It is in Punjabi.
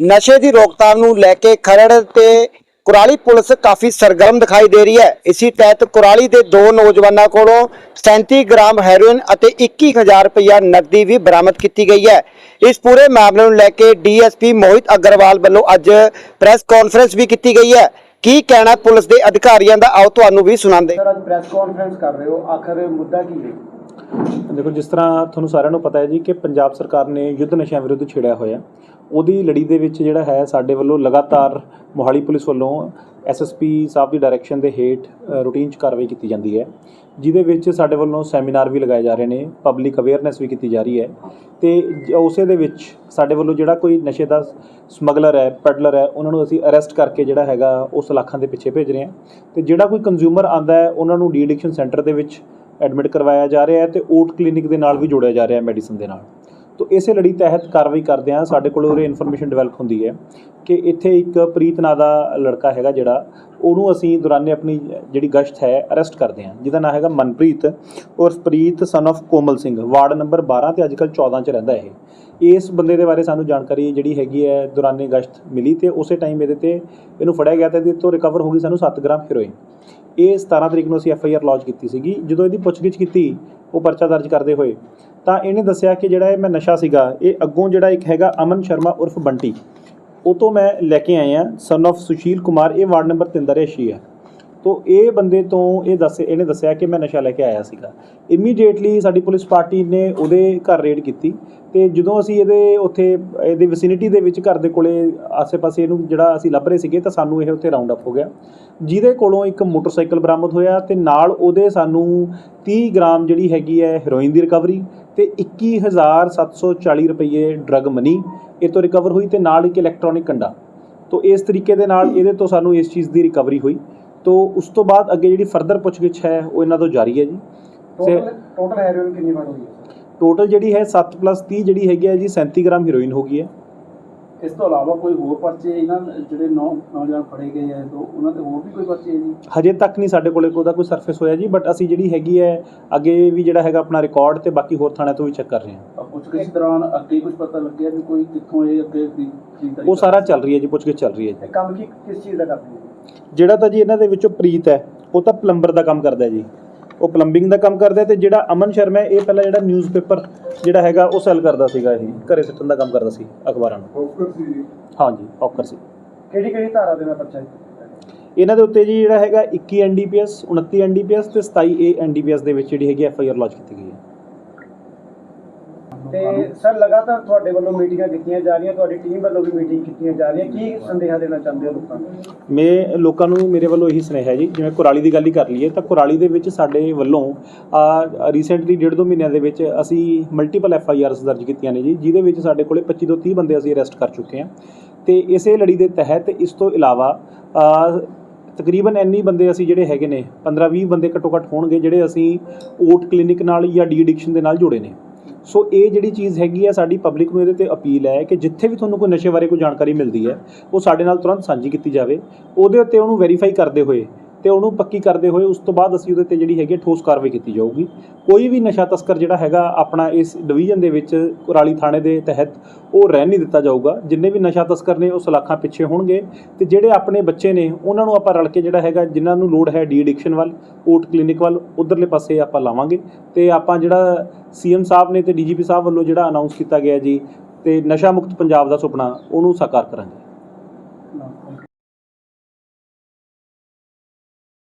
ਨਸ਼ੇ ਦੀ ਰੋਕਥਾਮ ਨੂੰ ਲੈ ਕੇ ਖਰੜ ਤੇ ਕੁਰਾਲੀ ਪੁਲਿਸ ਕਾਫੀ ਸਰਗਰਮ ਦਿਖਾਈ ਦੇ ਰਹੀ ਹੈ। ਇਸੇ ਤਹਿਤ ਕੁਰਾਲੀ ਦੇ ਦੋ ਨੌਜਵਾਨਾਂ ਕੋਲੋਂ 37 ਗ੍ਰਾਮ ਹੈਰੋਇਨ ਅਤੇ 21000 ਰੁਪਇਆ ਨਕਦੀ ਵੀ ਬਰਾਮਦ ਕੀਤੀ ਗਈ ਹੈ। ਇਸ ਪੂਰੇ ਮਾਮਲੇ ਨੂੰ ਲੈ ਕੇ ਡੀਐਸਪੀ ਮੋਹਿਤ ਅਗਰਵਾਲ ਵੱਲੋਂ ਅੱਜ ਪ੍ਰੈਸ ਕਾਨਫਰੰਸ ਵੀ ਕੀਤੀ ਗਈ ਹੈ। ਕੀ ਕਹਿਣਾ ਪੁਲਿਸ ਦੇ ਅਧਿਕਾਰੀਆਂ ਦਾ? ਆਓ ਤੁਹਾਨੂੰ ਵੀ ਸੁਣਾਉਂਦੇ। ਸਰ ਅੱਜ ਪ੍ਰੈਸ ਕਾਨਫਰੰਸ ਕਰ ਰਹੇ ਹੋ। ਆਖਰ ਮੁੱਦਾ ਕੀ ਹੈ? ਦੇਖੋ ਜਿਸ ਤਰ੍ਹਾਂ ਤੁਹਾਨੂੰ ਸਾਰਿਆਂ ਨੂੰ ਪਤਾ ਹੈ ਜੀ ਕਿ ਪੰਜਾਬ ਸਰਕਾਰ ਨੇ ਯੁੱਧ ਨਸ਼ਿਆਂ ਵਿਰੁੱਧ ਛੇੜਿਆ ਹੋਇਆ। ਉਹਦੀ ਲੜੀ ਦੇ ਵਿੱਚ ਜਿਹੜਾ ਹੈ ਸਾਡੇ ਵੱਲੋਂ ਲਗਾਤਾਰ ਮੋਹਾਲੀ ਪੁਲਿਸ ਵੱਲੋਂ ਐਸਐਸਪੀ ਸਾਹਿਬ ਦੀ ਡਾਇਰੈਕਸ਼ਨ ਦੇ ਹੇਠ ਰੂਟੀਨ 'ਚ ਕਾਰਵਾਈ ਕੀਤੀ ਜਾਂਦੀ ਹੈ, ਜਿਹਦੇ ਵਿੱਚ ਸਾਡੇ ਵੱਲੋਂ ਸੈਮੀਨਾਰ ਵੀ ਲਗਾਏ ਜਾ ਰਹੇ ਨੇ ਪਬਲਿਕ ਅਵੇਅਰਨੈਸ ਵੀ ਕੀਤੀ ਜਾ ਰਹੀ ਹੈ ਤੇ ਉਸੇ ਦੇ ਵਿੱਚ ਸਾਡੇ ਵੱਲੋਂ ਜਿਹੜਾ ਕੋਈ ਨਸ਼ੇ ਦਾ ਸਮਗਲਰ ਹੈ ਪੈਡਲਰ ਹੈ, ਉਹਨਾਂ ਨੂੰ ਅਸੀਂ ਅਰੈਸਟ ਕਰਕੇ ਜਿਹੜਾ ਹੈਗਾ ਉਹ ਸਲਾਖਾਂ ਦੇ ਪਿੱਛੇ ਭੇਜ ਰਹੇ ਹਾਂ ਤੇ ਜਿਹੜਾ ਕੋਈ ਕੰਜ਼ਿਊਮਰ ਆਂਦਾ ਹੈ, ਉਹਨਾਂ ਨੂੰ ਡੀ ਐਡਿਕਸ਼ਨ ਸੈਂਟਰ ਦੇ ਵਿੱਚ ਐਡਮਿਟ ਕਰਵਾਇਆ ਜਾ ਰਿਹਾ ਹੈ ਤੇ ਓਟ ਕਲੀਨਿਕ ਦੇ ਨਾਲ ਵੀ ਜੋੜਿਆ ਜਾ ਰਿਹਾ ਹੈ ਮੈਡੀਸਨ ਦੇ ਨਾਲ। ਤੋ ਇਸੇ ਲੜੀ ਤਹਿਤ ਕਾਰਵਾਈ ਕਰਦੇ ਹਾਂ। ਸਾਡੇ ਕੋਲ ਉਰੇ ਇਨਫੋਰਮੇਸ਼ਨ ਡਿਵੈਲਪ ਹੁੰਦੀ ਹੈ ਕਿ ਇੱਥੇ ਇੱਕ ਪ੍ਰੀਤ ਨਾਂ ਦਾ ਲੜਕਾ ਹੈਗਾ ਜਿਹੜਾ, ਉਹਨੂੰ ਅਸੀਂ ਦੌਰਾਨੇ ਆਪਣੀ ਜਿਹੜੀ ਗਸ਼ਤ ਹੈ ਅਰੈਸਟ ਕਰਦੇ ਹਾਂ। ਜਿਹਦਾ ਨਾਂ ਹੈਗਾ ਮਨਪ੍ਰੀਤ ਔਰ Preet son of Komal Singh. Ward number 12 ਤੇ ਅੱਜਕੱਲ 14 ਚ ਰਹਿੰਦਾ ਇਹ। ਇਸ ਬੰਦੇ ਦੇ ਬਾਰੇ ਸਾਨੂੰ ਜਾਣਕਾਰੀ ਜਿਹੜੀ ਹੈਗੀ ਹੈ, ਦੌਰਾਨੇ ਗਸ਼ਤ ਮਿਲੀ ਤੇ ਉਸੇ ਟਾਈਮ ਇਹਦੇ ਤੇ ਇਹਨੂੰ ਫੜਿਆ ਗਿਆ ਤੇ ਇਹਦੇ ਤੋਂ ਰਿਕਵਰ ਹੋ ਗਈ ਸਾਨੂੰ 7 ਗ੍ਰਾਮ ਹੈਰੋਇਨ ਇਹ 17 ਤਰੀਕ ਨੂੰ ਅਸੀਂ ਐਫ ਆਈ ਆਰ ਲੌਂਚ ਕੀਤੀ ਸੀਗੀ। ਜਦੋਂ ਇਹਦੀ ਪੁੱਛਗਿੱਛ ਕੀਤੀ, ਉਹ ਪਰਚਾ ਦਰਜ ਕਰਦੇ ਹੋਏ ਤਾਂ ਇਹਨੇ ਦੱਸਿਆ ਕਿ ਜਿਹੜਾ ਇਹ ਮੈਂ ਨਸ਼ਾ ਸੀਗਾ, ਇਹ ਅੱਗੋਂ ਜਿਹੜਾ ਇੱਕ ਹੈਗਾ ਅਮਨ ਸ਼ਰਮਾ ਉਰਫ ਬੰਟੀ, ਉਹ ਤੋਂ ਮੈਂ ਲੈ ਕੇ ਆਇਆ ਸਨ of ਸੁਸ਼ੀਲ ਕੁਮਾਰ, ਇਹ ਵਾਰਡ ਨੰਬਰ 3 ਦਾ ਰਹਿਸ਼ੀ ਹੈ। ਤੋ ਇਹ ਬੰਦੇ ਤੋਂ ਇਹ ਦੱਸ, ਇਹਨੇ ਦੱਸਿਆ ਕਿ ਮੈਂ ਨਸ਼ਾ ਲੈ ਕੇ ਆਇਆ ਸੀਗਾ। ਇਮੀਡੀਏਟਲੀ ਸਾਡੀ ਪੁਲਿਸ ਪਾਰਟੀ ਨੇ ਉਹਦੇ ਘਰ ਰੇਡ ਕੀਤੀ ਤੇ ਜਦੋਂ ਅਸੀਂ ਇਹਦੇ ਉੱਥੇ, ਇਹਦੇ ਵਿਸਿਨਿਟੀ ਦੇ ਵਿੱਚ ਘਰ ਦੇ ਕੋਲੇ ਆਸੇ-ਪਾਸੇ ਇਹਨੂੰ ਜਿਹੜਾ ਅਸੀਂ ਲੱਭ ਰਹੇ ਸੀਗੇ ਤਾਂ ਸਾਨੂੰ ਇਹ ਉੱਥੇ ਰਾਉਂਡ ਅਪ ਹੋ ਗਿਆ। ਜਿਹਦੇ ਕੋਲੋਂ ਇੱਕ ਮੋਟਰਸਾਈਕਲ ਬਰਾਮਦ ਹੋਇਆ ਤੇ ਨਾਲ ਉਹਦੇ ਸਾਨੂੰ 30 ਗ੍ਰਾਮ ਜਿਹੜੀ ਹੈਗੀ ਹੈ ਹੈਰੋਇਨ ਦੀ ਰਿਕਵਰੀ ਤੇ 21740 ਰੁਪਏ ਡਰਗ ਮਨੀ ਇਹ ਤੋਂ ਰਿਕਵਰ ਹੋਈ ਤੇ ਨਾਲ ਇੱਕ ਇਲੈਕਟ੍ਰੋਨਿਕ ਕੰਡਾ। ਤੋ ਇਸ ਤਰੀਕੇ ਦੇ ਨਾਲ ਇਹਦੇ ਤੋਂ ਸਾਨੂੰ ਇਸ ਚੀਜ਼ ਦੀ ਰਿਕਵਰੀ ਹੋਈ। ਤੋ ਉਸ ਤੋਂ ਬਾਅਦ ਅੱਗੇ ਜਿਹੜੀ ਫਰਦਰ ਪੁੱਛਗਿੱਛ ਹੈ ਉਹ ਇਹਨਾਂ ਤੋਂ ਜਾਰੀ ਹੈ ਜੀ। ਟੋਟਲ ਟੋਟਲ ਹੈਰੋਇਨ ਕਿੰਨੀ ਬਣ ਹੋਈ ਹੈ? ਟੋਟਲ ਜਿਹੜੀ ਹੈ 7 30 ਜਿਹੜੀ ਹੈਗੀ ਹੈ ਜੀ 37 ਗ੍ਰਾਮ ਹੈਰੋਇਨ ਹੋ ਗਈ ਹੈ। ਇਸ ਤੋਂ ਇਲਾਵਾ ਕੋਈ ਹੋਰ ਪਰਚੇ ਇਹਨਾਂ ਜਿਹੜੇ ਨੌ ਨੌਜਵਾਨ ਫੜੇ ਗਏ ਆ ਤੋਂ ਉਹਨਾਂ ਤੇ ਹੋਰ ਵੀ ਕੋਈ ਪਰਚੇ ਜੀ ਹਜੇ ਤੱਕ ਨਹੀਂ ਸਾਡੇ ਕੋਲੇ ਉਹਦਾ ਕੋਈ ਸਰਫੇਸ ਹੋਇਆ ਜੀ ਬਟ ਅਸੀਂ ਜਿਹੜੀ ਹੈਗੀ ਹੈ ਅੱਗੇ ਵੀ ਜਿਹੜਾ ਹੈਗਾ ਆਪਣਾ ਰਿਕਾਰਡ ਤੇ ਬਾਕੀ ਹੋਰ ਥਾਣਿਆਂ ਤੋਂ ਵੀ ਚੈੱਕ ਕਰ ਰਹੇ ਹਾਂ। ਕੁਝ ਕਿਸ ਦੌਰਾਨ ਅੱਗੇ ਕੁਝ ਪਤਾ ਲੱਗਿਆ ਵੀ ਕੋਈ ਕਿੱਥੋਂ ਇਹ ਅੱਗੇ ਉਹ ਸਾਰਾ ਚੱਲ ਰਹੀ ਹੈ ਜੀ ਪੁੱਛਗਿੱਛ ਚੱਲ ਰਹੀ ਹੈ ਜੀ। ਕੰਮ ਕੀ ਕਿਸ ਚੀਜ਼ ਦਾ ਕਰਦੇ ਹੋ ਜਿਹੜਾ ਤਾਂ ਜੀ ਇਹਨਾਂ ਦੇ ਵਿੱਚੋਂ ਪ੍ਰੀਤ ਹੈ ਉਹ ਤਾਂ ਪਲੰਬਰ ਦਾ ਕੰਮ ਕਰਦਾ ਜੀ। ਉਹ ਪਲੰਬਿੰਗ ਦਾ ਕੰਮ ਕਰਦਾ ਤੇ ਜਿਹੜਾ ਅਮਨ ਸ਼ਰਮਾ ਹੈ ਇਹ ਪਹਿਲਾਂ ਜਿਹੜਾ ਨਿਊਜ਼ਪੇਪਰ ਜਿਹੜਾ ਹੈਗਾ ਉਹ ਸੈਲ ਕਰਦਾ ਸੀਗਾ ਇਹ ਘਰੇ ਸਿੱਟਣ ਦਾ ਕੰਮ ਕਰਦਾ ਸੀ ਅਖਬਾਰਾਂ ਨੂੰ। ਫੋਕਸ ਸੀ ਹਾਂਜੀ ਔਕਰ ਸੀ। ਕਿਹੜੀ ਕਿਹੜੀ ਧਾਰਾ ਦੇ ਨਾਲ ਪਰਚਾ ਇਹਨਾਂ ਦੇ ਉੱਤੇ ਜੀ ਜਿਹੜਾ ਹੈਗਾ 21 ਐਨਡੀਪੀਐਸ 29 ਐਨਡੀਪੀਐਸ ਤੇ 27 ਏ ਐਨਡੀਪੀਐਸ ਦੇ ਵਿੱਚ ਜਿਹੜੀ ਹੈਗੀ ਐਫ ਆਈ ਆਰ ਲੌਂਚ ਕੀਤੀ ਗਈ ਹੈ। ਤੇ ਸਰ, ਲਗਾਤਾਰ ਤੁਹਾਡੇ ਵੱਲੋਂ ਮੀਟਿੰਗਾਂ ਕੀਤੀਆਂ ਜਾ ਰਹੀਆਂ, ਤੁਹਾਡੀ ਟੀਮ ਵੱਲੋਂ ਵੀ ਮੀਟਿੰਗ ਕੀਤੀਆਂ ਜਾ ਰਹੀਆਂ। ਕੀ ਸੰਦੇਸ਼ ਦੇਣਾ ਚਾਹੁੰਦੇ ਹੋ ਲੋਕਾਂ ਨੂੰ? ਮੈਂ ਲੋਕਾਂ ਨੂੰ ਮੇਰੇ ਵੱਲੋਂ ਇਹੀ ਸੁਨੇਹਾ ਹੈ ਜੀ, ਜਿਵੇਂ ਕੁਰਾਲੀ ਦੀ ਗੱਲ ਹੀ ਕਰ ਲਈਏ, ਤਾਂ ਕੁਰਾਲੀ ਦੇ ਵਿੱਚ ਸਾਡੇ ਵੱਲੋਂ ਰੀਸੈਂਟਲੀ ਡੇਢ ਦੋ ਮਹੀਨਿਆਂ ਦੇ ਵਿੱਚ ਅਸੀਂ ਮਲਟੀਪਲ ਐਫ ਆਈ ਆਰਸ ਦਰਜ ਕੀਤੀਆਂ ਨੇ ਜੀ, ਜਿਹਦੇ ਵਿੱਚ ਸਾਡੇ ਕੋਲੇ 25 ਤੋਂ 30 ਬੰਦੇ ਅਸੀਂ ਅਰੈਸਟ ਕਰ ਚੁੱਕੇ ਹਾਂ। ਤੇ ਇਸੇ ਲੜੀ ਦੇ ਤਹਿਤ ਇਸ ਤੋਂ ਇਲਾਵਾ ਤਕਰੀਬਨ ਇੰਨੀ ਬੰਦੇ ਅਸੀਂ ਜਿਹੜੇ ਹੈਗੇ ਨੇ 15-20 ਬੰਦੇ ਘੱਟੋ ਘੱਟ ਹੋਣਗੇ, ਜਿਹੜੇ ਅਸੀਂ ਓਟ ਕਲੀਨਿਕ ਨਾਲ ਜਾਂ ਡੀ ਐਡਿਕਸ਼ਨ ਦੇ ਨਾਲ ਜੁੜੇ ਨੇ। ਸੋ ਇਹ ਜਿਹੜੀ ਚੀਜ਼ ਹੈਗੀ ਆ, ਸਾਡੀ ਪਬਲਿਕ ਨੂੰ ਇਹਦੇ ਤੇ ਅਪੀਲ ਹੈ ਕਿ ਜਿੱਥੇ ਵੀ ਤੁਹਾਨੂੰ ਕੋਈ ਨਸ਼ੇ ਬਾਰੇ ਕੋਈ ਜਾਣਕਾਰੀ ਮਿਲਦੀ ਹੈ, ਉਹ ਸਾਡੇ ਨਾਲ ਤੁਰੰਤ ਸਾਂਝੀ ਕੀਤੀ ਜਾਵੇ। ਉਹਦੇ ਉੱਤੇ ਉਹਨੂੰ ਵੈਰੀਫਾਈ ਕਰਦੇ ਹੋਏ ਤੇ ਉਹਨੂੰ ਪੱਕੀ ਕਰਦੇ ਹੋਏ ਉਸ ਤੋਂ ਬਾਅਦ ਅਸੀਂ ਉਹਦੇ ਤੇ ਜਿਹੜੀ ਹੈਗੀ ਠੋਸ ਕਾਰਵਾਈ ਕੀਤੀ ਜਾਊਗੀ। ਕੋਈ ਵੀ ਨਸ਼ਾ ਤਸਕਰ ਜਿਹੜਾ ਹੈਗਾ ਆਪਣਾ ਇਸ ਡਿਵੀਜ਼ਨ ਦੇ ਵਿੱਚ ਕੁਰਾਲੀ ਥਾਣੇ ਦੇ ਤਹਿਤ ਉਹ ਰਹਿਣ ਨਹੀਂ ਦਿੱਤਾ ਜਾਊਗਾ। ਜਿੰਨੇ ਵੀ ਨਸ਼ਾ ਤਸਕਰ ਨੇ ਉਹ ਸਲਾਖਾਂ ਪਿੱਛੇ ਹੋਣਗੇ ਤੇ ਜਿਹੜੇ ਆਪਣੇ ਬੱਚੇ ਨੇ ਉਹਨਾਂ ਨੂੰ ਆਪਾਂ ਰਲ ਕੇ ਜਿਹੜਾ ਹੈਗਾ ਜਿਨ੍ਹਾਂ ਨੂੰ ਲੋੜ ਹੈ ਡੀ ਐਡਿਕਸ਼ਨ ਵੱਲ ਓਟ ਕਲੀਨਿਕ ਵੱਲ, ਉਧਰਲੇ ਪਾਸੇ ਆਪਾਂ ਲਾਵਾਂਗੇ। ਤੇ ਆਪਾਂ ਜਿਹੜਾ ਸੀਐਮ ਸਾਹਿਬ ਨੇ ਤੇ ਡੀਜੀਪੀ ਸਾਹਿਬ ਵੱਲੋਂ ਜਿਹੜਾ ਅਨਾਉਂਸ ਕੀਤਾ ਗਿਆ ਜੀ ਤੇ ਨਸ਼ਾ ਮੁਕਤ ਪੰਜਾਬ ਦਾ ਸੁਪਨਾ ਉਹਨੂੰ ਸਾਕਾਰ ਕਰਾਂਗੇ।